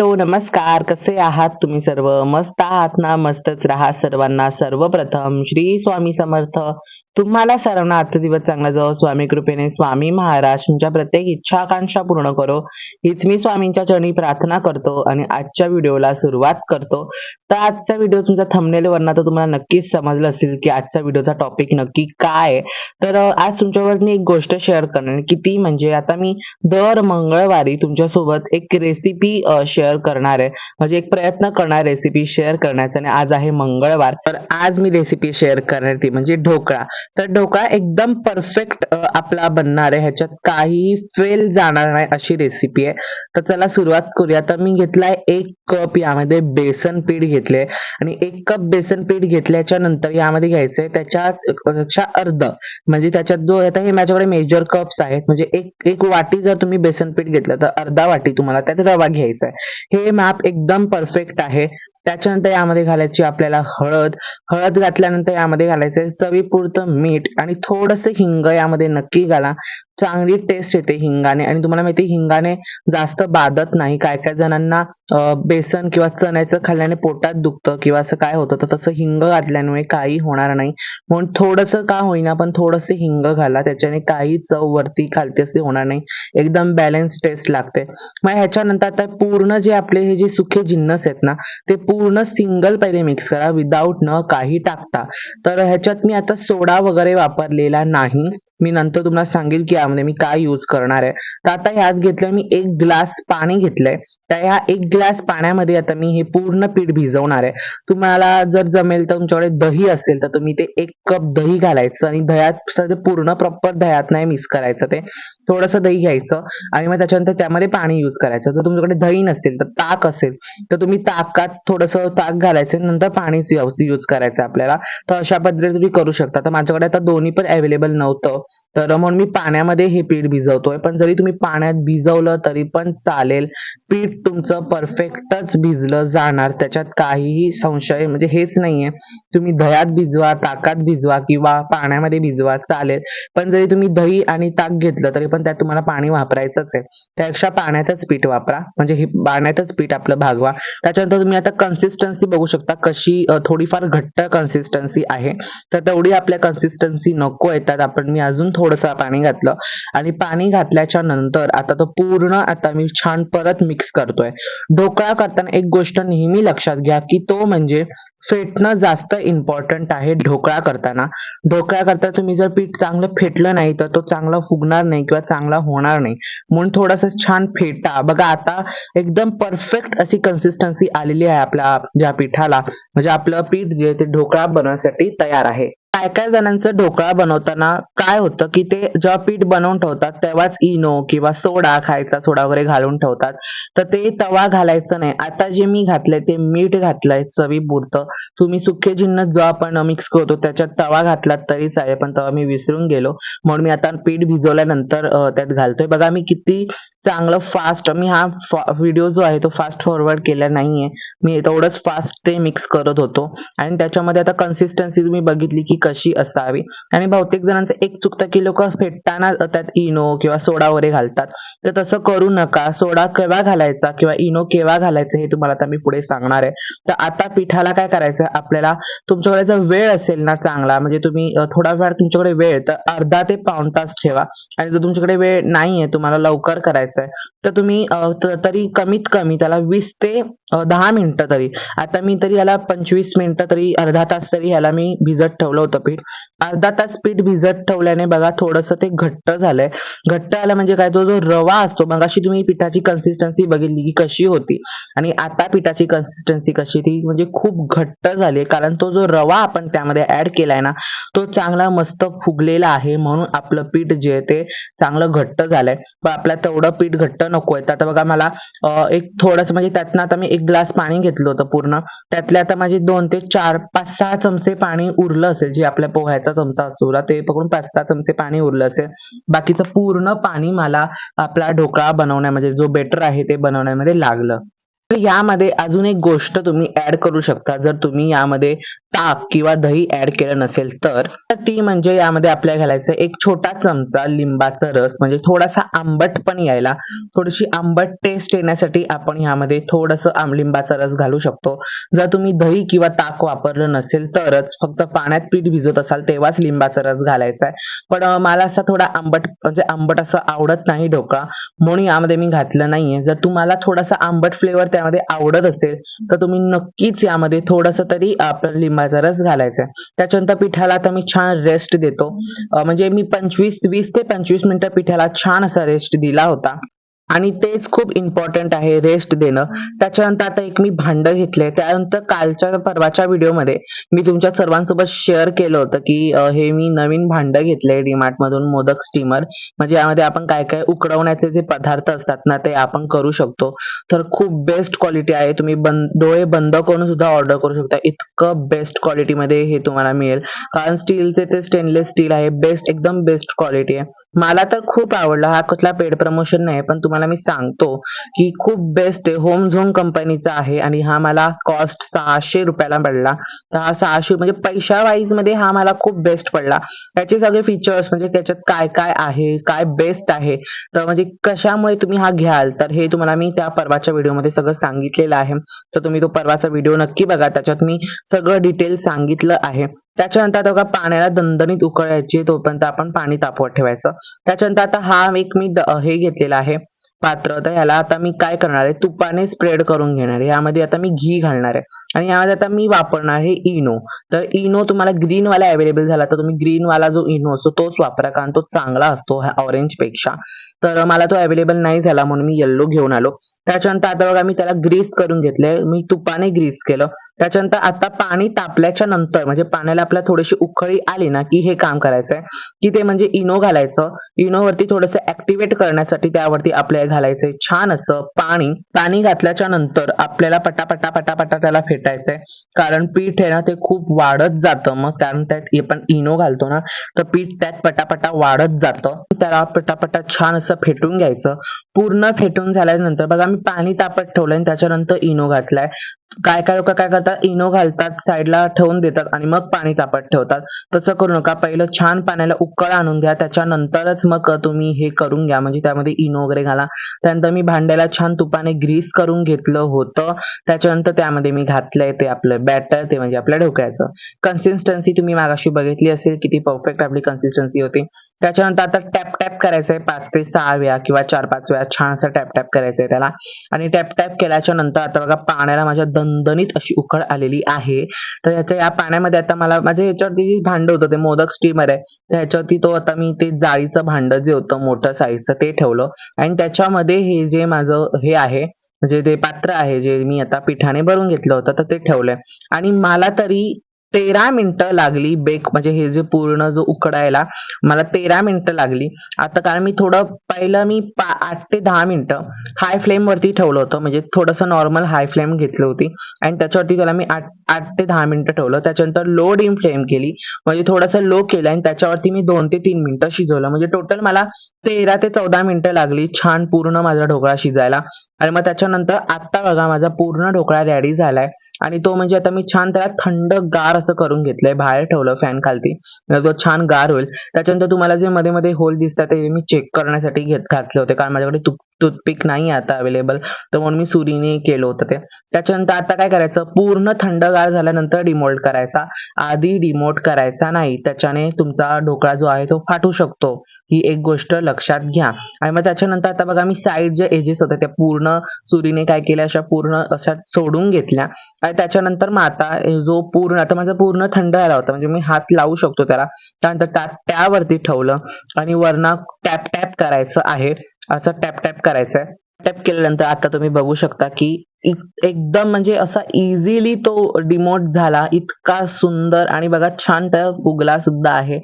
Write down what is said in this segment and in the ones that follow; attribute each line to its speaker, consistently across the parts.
Speaker 1: Hello नमस्कार. कसे आहात तुम्ही सर्व? मस्त आहात ना? मस्तच राहा सर्वांना. सर्वप्रथम श्री स्वामी समर्थ. तुम्हाला सर्वांना आजचा दिवस चांगला जाओ स्वामी कृपेने स्वामी महाराज तुमच्या प्रत्येक इच्छा आकांक्षा पूर्ण करो. हीच मी स्वामींच्या चरणी प्रार्थना करतो आणि आजच्या व्हिडिओला सुरुवात करतो. तर आजचा व्हिडिओ तुमचा थंबनेल वरना तर तुम्हाला नक्कीच समजलं असेल की आजच्या व्हिडिओचा टॉपिक नक्की काय तर आज तुमच्यावर मी एक गोष्ट शेअर करणार की किती म्हणजे आता मी दर मंगळवारी तुमच्यासोबत एक रेसिपी शेअर करणार आहे. म्हणजे एक प्रयत्न करणार रेसिपी शेअर करण्याचा आणि आज आहे मंगळवार. तर आज मी रेसिपी शेअर करणार ती म्हणजे ढोकळा. तर ढोकळा एकदम परफेक्ट आपला बनणार आहे. ह्याच्यात काहीही फेल जाणार नाही अशी रेसिपी आहे. तर चला सुरुवात करूया. तर मी घेतलाय एक कप यामध्ये बेसन पीठ घेतले आणि एक कप बेसन पीठ घेतल्याच्या नंतर यामध्ये घ्यायचंय त्याच्या अर्ध. म्हणजे त्याच्यात जो आता हे माझ्याकडे मेजर कप्स आहेत. म्हणजे एक एक वाटी जर तुम्ही बेसन पीठ घेतलं तर अर्धा वाटी तुम्हाला त्यात रवा घ्यायचा आहे हे माप एकदम परफेक्ट आहे. त्याच्यानंतर यामध्ये घालायची आपल्याला हळद. हळद घातल्यानंतर यामध्ये घालायचं चवीपुरतं मीठ आणि थोडस हिंग यामध्ये नक्की घाला. चांगली टेस्ट येते हिंगाने. आणि तुम्हाला माहिती हिंगाने जास्त बाधत नाही. काय काय जणांना बेसन किंवा चण्याचं खाल्ल्याने पोटात दुखतं किंवा असं काय होतं तर तसं हिंग घातल्यामुळे काही होणार नाही. म्हणून थोडस का होईना पण थोडंसं हिंग घाला. त्याच्याने काही चव वरती खालती असे होणार नाही. एकदम बॅलन्स टेस्ट लागते. मग ह्याच्यानंतर आता पूर्ण जे आपले हे जे सुखे जिन्नस आहेत ना ते पूर्ण सिंगल पहिले मिक्स करा. विदाऊट न काही टाकता. तर ह्याच्यात मी आता सोडा वगैरे वापरलेला नाही. मी नंतर तुम्हाला सांगेल की यामध्ये मी काय यूज करणार आहे. तर आता ह्यात घेतलंय मी एक ग्लास पाणी घेतलंय. तर ह्या एक ग्लास पाण्यामध्ये आता मी हे पूर्ण पीठ भिजवणार आहे. तुम्हाला जर जमेल तर तुमच्याकडे दही असेल तर तुम्ही ते एक कप दही घालायचं आणि दह्यात पूर्ण प्रॉपर दह्यात नाही मिक्स करायचं ते. थोडंसं दही घ्यायचं आणि मग त्याच्यानंतर त्यामध्ये पाणी यूज करायचं. जर तुमच्याकडे दही नसेल तर ताक असेल तर तुम्ही ताकात थोडंसं ताक घालायचं नंतर पाणीच यूज करायचं आपल्याला. तर अशा पद्धतीने तुम्ही करू शकता. तर माझ्याकडे आता दोन्ही पण अवेलेबल नव्हतं. तर म्हणून मी पाण्यामध्ये हे पीठ भिजवतोय. पण जरी तुम्ही पाण्यात भिजवलं तरी पण चालेल. पीठ तुमचं परफेक्टच भिजलं जाणार. त्याच्यात काहीही संशय म्हणजे हेच नाहीये. तुम्ही दह्यात भिजवा ताकात भिजवा किंवा पाण्यामध्ये भिजवा चालेल. पण जरी तुम्ही दही आणि ताक घेतलं तरी पण त्यात तुम्हाला पाणी वापरायचंच आहे. त्यापेक्षा पाण्यातच पीठ वापरा. म्हणजे हे पाण्यातच पीठ आपलं भागवा. त्याच्यानंतर तुम्ही आता कन्सिस्टन्सी बघू शकता कशी थोडीफार घट्ट कन्सिस्टन्सी आहे. तर तेवढी आपल्या कन्सिस्टन्सी नको येतात. आपण मी अजून थोडंसं पाणी घातलं. आणि पाणी घातल्याच्या नंतर आता तो पूर्ण आता मी छान परत मिक्स करतोय. ढोकळा करताना एक गोष्ट नेहमी लक्षात घ्या की तो म्हणजे फेटणं जास्त इम्पॉर्टंट आहे ढोकळा करताना. ढोकळा करता तुम्ही जर पीठ चांगलं फेटलं नाही तर तो चांगला फुगणार नाही किंवा चांगला होणार नाही. म्हणून थोडस छान फेटा. बघा आता एकदम परफेक्ट अशी कन्सिस्टन्सी आलेली आहे आपल्या ज्या पिठाला. म्हणजे आपलं पीठ जे आहे ते ढोकळा बनवण्यासाठी तयार आहे. काय काय जणांचं ढोकळा बनवताना काय होतं की ते जेव्हा पीठ बनवून ठेवतात तेव्हाच इनो किंवा सोडा खायचा सोडा वगैरे घालून ठेवतात. तर ते तवा घालायचं नाही. आता जे मी घातलंय ते मीठ घातलंय चवीपुरतं. तुम्ही सुखे जिन्नस जो आपण मिक्स करतो त्याच्यात तवा घातलात तरी चालेल पण तवा मी विसरून गेलो. म्हणून मी आता पीठ भिजवल्यानंतर त्यात घालतोय. बघा मी किती चांगलं फास्ट मी हा व्हिडिओ जो आहे तो फास्ट फॉरवर्ड केला नाहीये. मी तेवढंच फास्ट ते मिक्स करत होतो. आणि त्याच्यामध्ये आता कन्सिस्टन्सी तुम्ही बघितली की कशी असावी? आणि बहुतेक जणांचं एक चुकतं की लोक फेटताना त्यात इनो किंवा सोडा वगैरे घालतात. तर तसं करू नका. सोडा केव्हा घालायचा किंवा इनो केव्हा घालायचं हे तुम्हाला आता मी पुढे सांगणार आहे. तर आता पिठाला काय करायचं? आपल्याला तुमच्याकडे जर वेळ असेल ना चांगला म्हणजे तुम्ही थोडा वेळ तुमच्याकडे वेळ तर अर्धा ते पाऊण तास ठेवा. आणि जर तुमच्याकडे वेळ नाहीये तुम्हाला लवकर करायचंय तर तुम्ही तरी कमीत कमी त्याला वीस ते दहा मिनिटं तरी. आता मी तरी याला पंचवीस मिनिटं तरी अर्धा तास तरी याला मी भिजत ठेवलं होतं पीठ. अर्धा तास पीठ भिजत ठेवल्याने बघा थोडंसं ते घट्ट झालंय. घट्ट आलं म्हणजे काय? तो जो रवा असतो मग अशी तुम्ही पिठाची कन्सिस्टन्सी बघितली की कशी होती. आणि आता पिठाची कन्सिस्टन्सी कशी ती म्हणजे खूप घट्ट झाली कारण तो जो रवा आपण त्यामध्ये ऍड केलाय ना तो चांगला मस्त फुगलेला आहे म्हणून आपलं पीठ जे आहे ते चांगलं घट्ट झालंय. पण आपल्याला तेवढं पीठ घट्ट नकोय तर आता बघा मला एक थोडंसं म्हणजे त्यातनं आता मी एक ग्लास पाणी घेतलं होतं पूर्ण. त्यातले आता माझे दोन ते चार पाच सहा चमचे पाणी उरलं असेल. जे आपल्या पोह्याचा चमचा असतो ना ते पकडून पाच सहा चमचे पाणी उरलं असेल. बाकीचं पूर्ण पाणी मला आपला ढोकळा बनवण्यामध्ये म्हणजे जो बेटर आहे ते बनवण्यामध्ये लागलं. तर यामध्ये अजून एक गोष्ट तुम्ही ऍड करू शकता जर तुम्ही यामध्ये ताक किंवा दही ऍड केलं नसेल तर ती म्हणजे यामध्ये आपल्याला घालायचं एक छोटा चमचा लिंबाचा रस म्हणजे थोडासा आंबट पण यायला थोडीशी आंबट टेस्ट येण्यासाठी आपण ह्यामध्ये थोडस लिंबाचा रस घालू शकतो. जर तुम्ही दही किंवा ताक वापरलं नसेल तरच फक्त पाण्यात पीठ भिजत असाल तेव्हाच लिंबाचा रस घालायचा आहे. पण मला असा थोडा आंबट म्हणजे आंबट असं आवडत नाही ढोकळा म्हणून यामध्ये मी घातलं नाहीये. जर तुम्हाला थोडासा आंबट फ्लेवर त्यामध्ये आवडत असेल तर तुम्ही नक्कीच यामध्ये थोडस तरी लिंबा लिंबाचा रस घालायचा आहे त्याच्यानंतर पिठाला आता मी छान रेस्ट देतो. म्हणजे मी पंचवीस वीस ते पंचवीस मिनिटं पिठाला छान असा रेस्ट दिला होता. आणि तेच खूप इम्पॉर्टंट आहे रेस्ट देणं. त्याच्यानंतर आता एक मी भांड घेतलंय. त्यानंतर कालच्या परवाच्या व्हिडिओमध्ये मी तुमच्या सर्वांसोबत शेअर केलं होतं की हे मी नवीन भांड घेतलंय डीमार्ट मधून मोदक स्टीमर म्हणजे यामध्ये आपण काय काय उकडवण्याचे जे पदार्थ असतात ना ते आपण करू शकतो. तर खूप बेस्ट क्वालिटी आहे. तुम्ही बंद डोळे बंद करून सुद्धा ऑर्डर करू शकता. इतकं बेस्ट क्वालिटीमध्ये हे तुम्हाला मिळेल. कारण स्टीलचे ते स्टेनलेस स्टील आहे. बेस्ट एकदम बेस्ट क्वालिटी आहे. मला तर खूप आवडला. हा कुठला पेड प्रमोशन नाही पण तुम्हाला मी सांगतो की खूप बेस्ट आहे होम झोन कंपनीचा आहे आणि हा मला कॉस्ट सहाशे रुपयाला पडला. तर हा सहाशे म्हणजे पैशा वाईजमध्ये हा मला खूप बेस्ट पडला. याचे सगळे फीचर्स म्हणजे त्याच्यात काय काय आहे काय बेस्ट आहे तर म्हणजे कशामुळे तुम्ही हा घ्याल? तर हे तुम्हाला मी त्या परवाच्या व्हिडिओमध्ये सगळं सांगितलेलं आहे. तर तुम्ही तो परवाचा व्हिडिओ नक्की बघा. त्याच्यात मी सगळं डिटेल सांगितलं आहे. त्याच्यानंतर आता बघा पाण्याला दणदणीत उकळायची तोपर्यंत आपण पाणी तापवत ठेवायचं. त्याच्यानंतर आता हा एक मी हे घेतलेला आहे. पात्र. तर याला आता मी काय करणार आहे? तुपाने स्प्रेड करून घेणार आहे. यामध्ये आता मी घी घालणार आहे. आणि यामध्ये आता मी वापरणार आहे इनो. तर इनो तुम्हाला ग्रीन वाला अवेलेबल झाला तर तुम्ही ग्रीन वाला जो इनो असतो तोच वापरा. कारण तो चांगला असतो ऑरेंजपेक्षा. तर मला तो अवेलेबल नाही झाला म्हणून मी येल्लो घेऊन आलो. त्याच्यानंतर आता बघा मी त्याला ग्रीस करून घेतले मी तुपाने ग्रीस केलं. त्याच्यानंतर आता पाणी तापल्याच्या नंतर म्हणजे पाण्याला आपल्या थोडीशी उखळी आली ना की हे काम करायचंय. की ते म्हणजे इनो घालायचं. इनो वरती थोडंसं ऍक्टिव्हेट करण्यासाठी त्यावरती आपल्याला घालायचंय. छान असं पाणी पाणी घातल्याच्या नंतर आपल्याला पटापटा पटापटा त्याला फेटायचंय. कारण पीठ आहे ना ते खूप वाढत जातं. मग कारण त्यात आपण इनो घालतो ना तर पीठ त्यात पटापटा वाढत जातं. त्याला पटापटा छान असं फेटून घ्यायचं. पूर्ण फेटून झाल्यानंतर बघा मी पाणी तापत ठेवलंय आणि त्याच्यानंतर इनो घातलाय. काय काय लोक काय करतात? इनो घालतात साईडला ठेवून देतात आणि मग पाणी तापत ठेवतात. तसं करू नका. पहिलं छान पाण्याला उकळ आणून घ्या. त्याच्यानंतरच मग तुम्ही हे करून घ्या. म्हणजे त्यामध्ये इनो वगैरे घाला. त्यानंतर मी भांड्याला छान तुपाने ग्रीस करून घेतलं होतं. त्याच्यानंतर त्यामध्ये मी घातलंय ते आपलं बॅटर ते म्हणजे आपल्या ढोकळ्याचं कन्सिस्टन्सी तुम्ही मागाशी बघितली असेल किती परफेक्ट आपली कन्सिस्टन्सी होती. त्याच्यानंतर आता टॅप टॅप करायचंय पाच ते सहा वेळा किंवा चार पाच वेळा छान असं टॅप टॅप करायचंय त्याला. आणि टॅप टॅप केल्याच्यानंतर आता बघा पाण्याला माझ्या दणदणीत अशी उकळ आलेली आहे. तर याच्या या पाण्यामध्ये आता मला माझ्या ह्याच्यावरती जे भांड होतं ते मोदक स्टीमर आहे तर ह्याच्यावरती तो आता मी ते जाळीचं भांड जे होतं मोठं साईजचं ते ठेवलं. आणि त्याच्यामध्ये हे जे माझं हे आहे म्हणजे ते पात्र आहे जे मी आता पिठाने भरून घेतलं होतं तर ते ठेवलंय. आणि मला तरी तेरा मिनिटं लागली बेक म्हणजे हे जे पूर्ण जो उकडायला मला तेरा मिनिटं लागली. आता कारण मी थोडं पहिलं मी आठ ते दहा मिनिटं हाय फ्लेम वरती ठेवलं होतं. म्हणजे थोडंसं नॉर्मल हाय फ्लेम घेतली होती. आणि त्याच्यावरती त्याला मी आठ आठ ते दहा मिनिटं ठेवलं. त्याच्यानंतर लो डिम फ्लेम केली. म्हणजे थोडंसं लो केलं आणि त्याच्यावरती मी दोन ते तीन मिनिटं शिजवलं. म्हणजे टोटल मला तेरा ते चौदा मिनिटं लागली छान पूर्ण माझा ढोकळा शिजायला. आणि मग त्याच्यानंतर आता बघा माझा पूर्ण ढोकळा रेडी झालाय. आणि तो म्हणजे आता मी छान त्याला थंड गार असं करून घेतलंय बाहेर ठेवलं फॅन खालती. तो छान गार होईल. त्याच्यानंतर तुम्हाला जे मध्ये मध्ये होल दिसतात ते मी चेक करण्यासाठी घेत घातले होते. कारण माझ्याकडे टूथ टूथपिक नाही आता अवेलेबल तर म्हणून मी सुरीने केलं होतं ते. त्याच्यानंतर आता काय करायचं? पूर्ण थंडगार झाल्यानंतर डिमोल्ड करायचा. आधी डिमोट करायचा नाही. त्याच्याने तुमचा ढोकळा जो आहे तो फाटू शकतो. ही एक गोष्ट लक्षात घ्या. आणि मग त्याच्यानंतर आता बघा मी साईड जे एजेस होते त्या पूर्ण सुरीने काय केल्या अशा पूर्ण अशा सोडून घेतल्या. आणि त्याच्यानंतर मग आता जो पूर्ण आता माझा पूर्ण थंड झाला होता. म्हणजे मी हात लावू शकतो त्याला. त्यानंतर त्यावरती ठेवलं आणि वरना टॅप टॅप करायचं आहे. असं टॅप टॅप करायचं आहे टॅप केल्यानंतर आता तुम्ही बघू शकता की एकदम म्हणजे असा इझिली तो डिमोट झाला. इतका सुंदर आणि बघा छान त्या उगला सुद्धा आहे.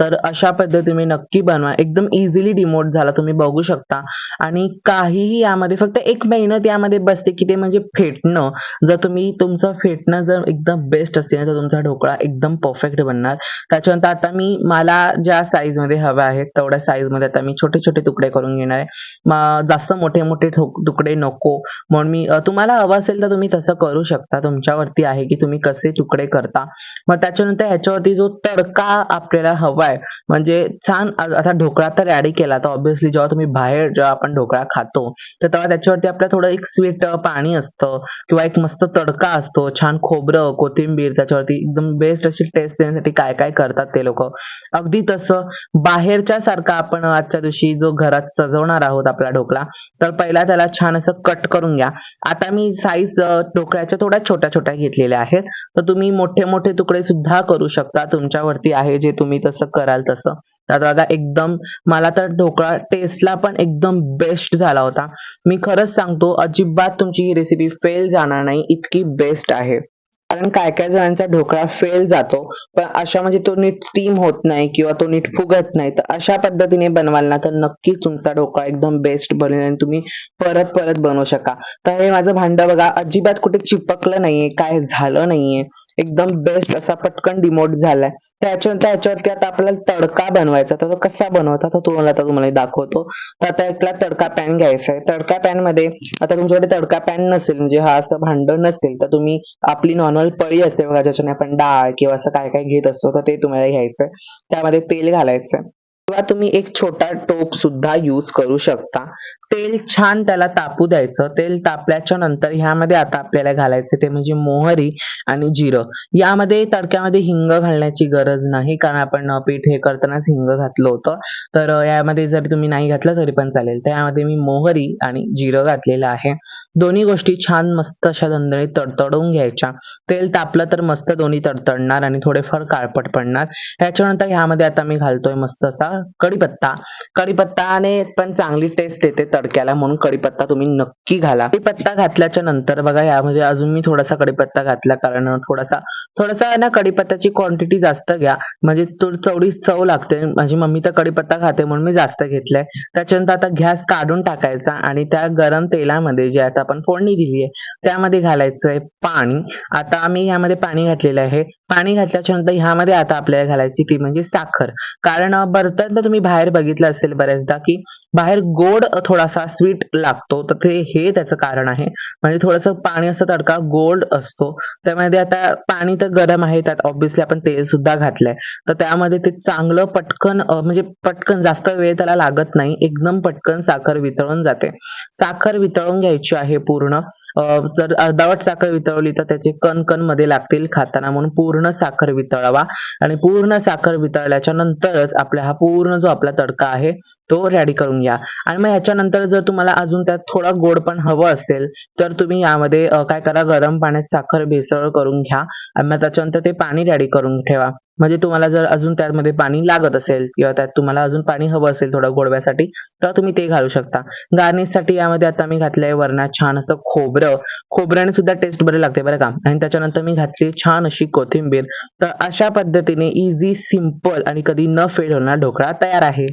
Speaker 1: तर अशा पद्धतीने तुम्ही नक्की बनवा. एकदम इझिली डिमोट झाला. तुम्ही बघू शकता. आणि काहीही यामध्ये फक्त एक मेहनत यामध्ये बसते की ते म्हणजे फेटणं. जर तुम्ही तुमचं फेटणं जर एकदम बेस्ट असेल तर तुमचा ढोकळा एकदम परफेक्ट बनणार. त्याच्यानंतर आता मी मला ज्या साईजमध्ये हव्या आहेत तेवढ्या साईजमध्ये आता मी छोटे छोटे तुकडे करून घेणार आहे. जास्त मोठे मोठे तुकडे नको. म्हणून मी तुम्हाला हवं असेल तर तुम्ही तसं करू शकता. तुमच्यावरती आहे की तुम्ही कसे तुकडे करता. मग त्याच्यानंतर ह्याच्यावरती जो तडका आपल्याला हवाय म्हणजे छान आता ढोकळा तर रेडी केला. तर ऑब्व्हियसली जेव्हा तुम्ही बाहेर जेव्हा आपण ढोकळा खातो तर तेव्हा त्याच्यावरती आपलं थोडं एक स्वीट पाणी असतं किंवा एक मस्त तडका असतो. छान खोबरं कोथिंबीर त्याच्यावरती एकदम बेस्ट अशी टेस्ट देण्यासाठी काय काय करतात ते लोक. अगदी तसं बाहेरच्या सारखा आपण आजच्या दिवशी जो घरात सजवणार आहोत आपला ढोकळा तर पहिला त्याला छान असं कट करून घ्या. आता मी साईज ढोकळ्याच्या थोड्या छोट्या छोट्या घेतलेल्या आहेत. तर तुम्ही मोठे मोठे तुकडे सुद्धा करू शकता. तुमच्यावरती आहे जे तुम्ही तसं कराल तसं. तर दादा एकदम मला तर ढोकळा टेस्टला पण एकदम बेस्ट झाला होता. मी खरंच सांगतो अजिबात तुमची ही रेसिपी फेल जाणार नाही. इतकी बेस्ट आहे. कारण काय काय जणांचा ढोकळा फेल जातो. पण अशा म्हणजे तो नीट स्टीम होत नाही किंवा तो नीट फुगत नाही तर अशा पद्धतीने बनवाल ना तर नक्कीच तुमचा ढोकळा एकदम बेस्ट बनेल आणि तुम्ही परत परत बनवू शका. तर हे माझं भांड बघा अजिबात कुठे चिपकलं नाहीये काय झालं नाहीये. एकदम बेस्ट असा पटकन डिमोट झालाय. त्याच्यानंतर याच्यावरती आता आपल्याला तडका बनवायचा तर तो कसा बनवता तर तो मला आता तुम्हाला दाखवतो. तर आता एकला तडका पॅन घ्यायचा आहे. तडका पॅनमध्ये आता तुमच्याकडे तडका पॅन नसेल म्हणजे हा असं भांड नसेल तर तुम्ही आपली नॉर्मल पळी असते बघा ज्याच्याने आपण डाळ किंवा असं काय काय घेत असतो तर ते तुम्हाला घ्यायचंय. त्यामध्ये तेल घालायचंय. किंवा तुम्ही एक छोटा टोप सुद्धा यूज करू शकता. तेल छान त्याला तापू द्यायचं. तेल तापल्याच्या नंतर ह्यामध्ये आता आपल्याला घालायचं ते म्हणजे मोहरी आणि जिरं. यामध्ये तडक्यामध्ये हिंग घालण्याची गरज नाही कारण आपण पीठ हे करतानाच हिंग घातलं होतं. तर यामध्ये जर तुम्ही नाही घातलं तरी पण चालेल. त्यामध्ये मी मोहरी आणि जिरं घातलेलं आहे. दोन्ही गोष्टी छान मस्त अशा दणदणीत तडतडून घ्यायच्या. तेल तापलं तर मस्त दोन्ही तडतडणार आणि थोडेफार काळपट पडणार. ह्याच्यानंतर ह्यामध्ये आता मी घालतोय मस्त असा कढीपत्ता. कढीपत्ताने पण चांगली टेस्ट येते तडक्याला म्हणून कढीपत्ता तुम्ही नक्की घाला. कढीपत्ता घातल्याच्या नंतर बघा यामध्ये अजून मी थोडासा कढीपत्ता घातला कारण थोडासा थोडासा ना कढीपत्त्याची क्वांटिटी जास्त घ्या. म्हणजे थोडी चवडी चव लागते. माझी मम्मी तर कढीपत्ता खाते म्हणून मी जास्त घेतलाय. त्याच्यानंतर आता गॅस काढून टाकायचा आणि त्या गरम तेलामध्ये जे आता आपण फोडणी दिली आहे त्यामध्ये घालायचंय पाणी. आता आम्ही यामध्ये पाणी घातलेलं आहे. पाणी घातल्याच्या नंतर ह्यामध्ये आता आपल्याला घालायची ती म्हणजे साखर. कारण बर्तन तर तुम्ही बाहेर बघितलं असेल बऱ्याचदा की बाहेर गोड थोडासा स्वीट लागतो. तर ते हे त्याचं कारण आहे. म्हणजे थोडंसं पाणी असं तडका गोड असतो. त्यामध्ये आता पाणी तर गरम आहे. त्यात ऑब्विसली आपण तेल सुद्धा घातलंय. तर त्यामध्ये ते चांगलं पटकन म्हणजे पटकन जास्त वेळ त्याला लागत नाही. एकदम पटकन साखर वितळून जाते. साखर वितळून घ्यायची आहे पूर्ण. जर अर्धावट साखर वितळवली तर त्याचे कण कणमध्ये लागतील खाताना. म्हणून पूर्ण साखर वितळवा आणि पूर्ण साखर वितळल्याच्या नंतरच आपला हा पूर्ण जो आपला तडका आहे तो रेडी करून घ्या. आणि मग ह्याच्यानंतर जर तुम्हाला अजून त्यात थोडा गोड पण हवं असेल तर तुम्ही यामध्ये काय करा गरम पाण्यात साखर भेसळ करून घ्या आणि मग त्याच्यानंतर ते पाणी रेडी करून ठेवा. म्हणजे तुम्हाला जर अजून त्यामध्ये पाणी लागत असेल किंवा त्यात तुम्हाला अजून पाणी हवं असेल थोडं गोडव्यासाठी तर तुम्ही ते घालू शकता. गार्निशसाठी यामध्ये आता मी घातलंय वरणात छान असं खोबरं. खोबऱ्याने सुद्धा टेस्ट बरे लागते बरं का. आणि त्याच्यानंतर मी घातली छान अशी कोथिंबीर. तर अशा पद्धतीने इझी सिंपल आणि कधी न फेल होणार ढोकळा तयार आहे.